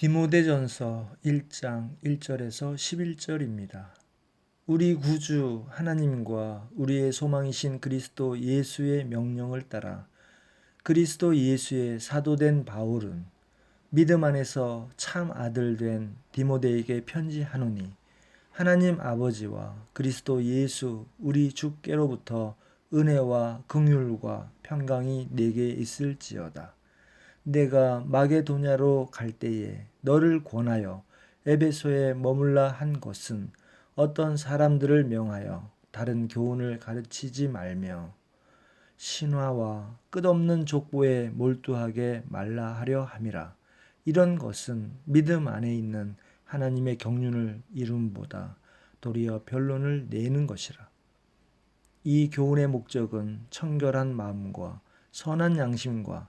디모데전서 1장 1절에서 11절입니다. 우리 구주 하나님과 우리의 소망이신 그리스도 예수의 명령을 따라 그리스도 예수의 사도된 바울은 믿음 안에서 참 아들 된 디모데에게 편지하노니 하나님 아버지와 그리스도 예수 우리 주께로부터 은혜와 긍휼과 평강이 내게 있을지어다. 내가 마게도냐로 갈 때에 너를 권하여 에베소에 머물라 한 것은 어떤 사람들을 명하여 다른 교훈을 가르치지 말며 신화와 끝없는 족보에 몰두하게 말라 하려 함이라. 이런 것은 믿음 안에 있는 하나님의 경륜을 이룸보다 도리어 변론을 내는 것이라. 이 교훈의 목적은 청결한 마음과 선한 양심과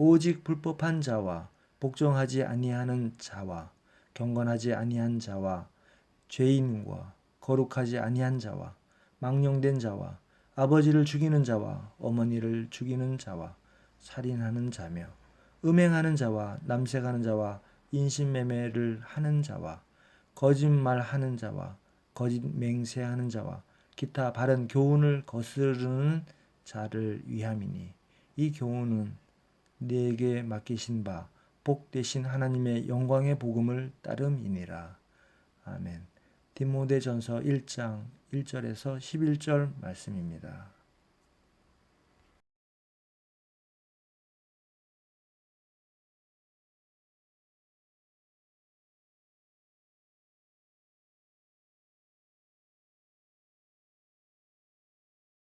오직 불법한 자와 복종하지 아니하는 자와 경건하지 아니한 자와 죄인과 거룩하지 아니한 자와 망령된 자와 아버지를 죽이는 자와 어머니를 죽이는 자와 살인하는 자며 음행하는 자와 남색하는 자와 인신매매를 하는 자와 거짓말하는 자와 거짓 맹세하는 자와 기타 바른 교훈을 거스르는 자를 위함이니 이 교훈은 내게 맡기신 바 복되신 하나님의 영광의 복음을 따름이니라. 아멘. 디모데전서 1장 1절에서 11절 말씀입니다.